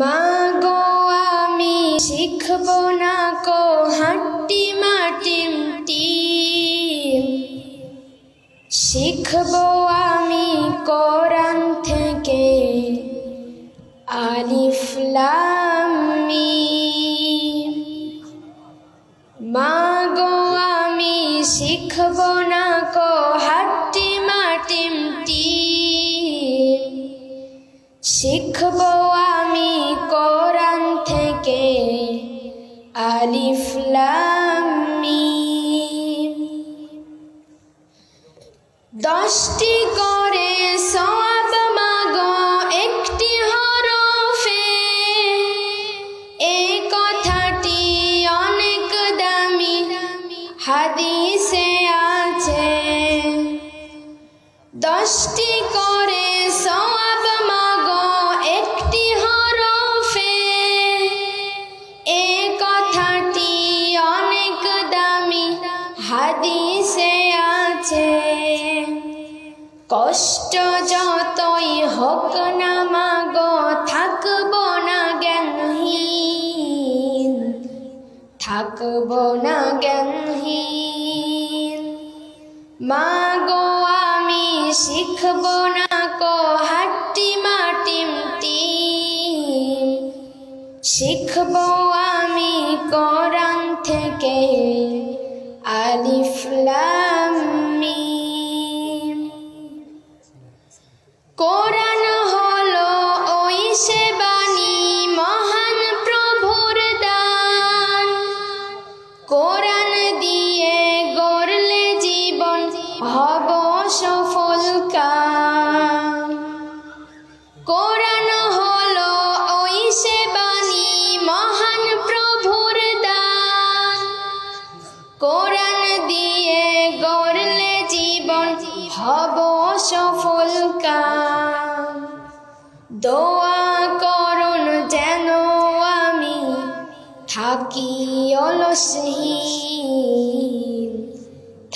মা গো আমি শিখব না কো হাট্টি মাটিম টিম। শিখব আমি কোরআন থেকে আলিফ লাম মা গো আমি শিখব না কো হাট্টি মাটিম টিম। শিখব আলিফ লাম মিম। দশটি করে সওয়াব মাগো, একটি হরফে। এই কথাটি অনেক দামি, হাদিসে আছে। দশটি কষ্ট যতই হোক না মাগো, থাকব না জ্ঞানহীন, থাকব না জ্ঞানহীন। মা গো আমি শিখব না কো হাট্টি মাটিম টিম শিখব আমি কোরআন থেকে আলিফ সফল কাম কোরআন হলো ওই সে বাণী মহান প্রভুর দান। কোরআন দিয়ে গড়লে জীবন হব সফল দোয়া করুন যেন আমি থাকি অলসহীন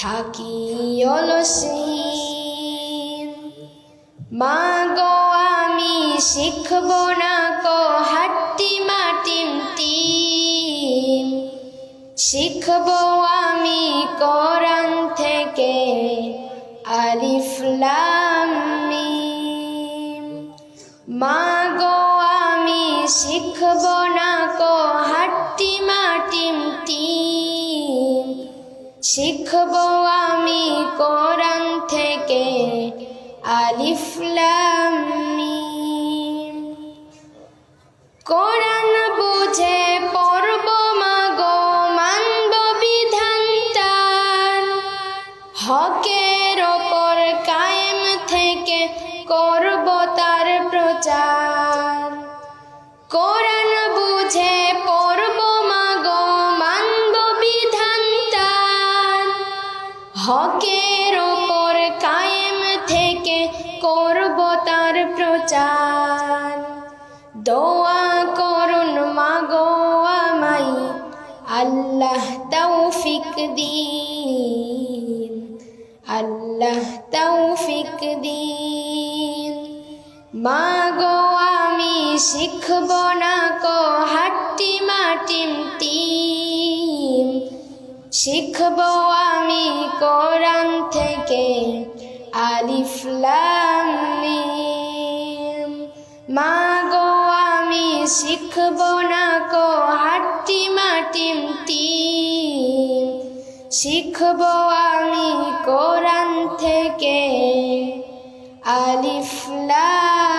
থাকি অলসহীন। শিখব না কো হাট্টি মাটিম টিম শিখব আমি কোরআন থেকে আলিফ লাম মিম। মা গো আমি শিখব না কো হাট্টি মাটিম টিম শিখব আমি কোরআন থেকে আলিফ প্রচার কোরআন বুঝে পড়ব মাগো, মানব বিধান হকের ওপর কায়েম থেকে করব তার প্রচার। দোয়া করুন মাগো আমাই আল্লাহ তৌফিক দিন। আল্লাহ তৌফিক দিন। আমি শিখব না কো হাট্টি মাটিম টিম। শিখব আমি কোরআন থেকে আলিফ লাম মিম। মা গো আমি শিখব না কো হাট্টি মাটিম টিম। শিখব আমি কোরআন থেকে আলিফ লাম মিম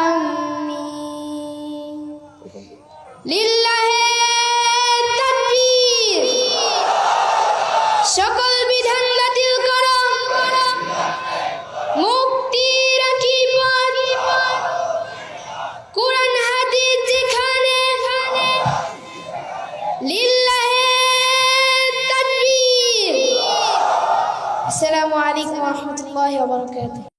লিল্লাহে তাকবীর। সকল বিধান বাতিল করো। মুক্তি রাখি পথ কোরআন, হাদিস যেখানে। লিল্লাহে তাকবীর। আসসালামু আলাইকুম ওয়া রাহমাতুল্লাহি ওয়া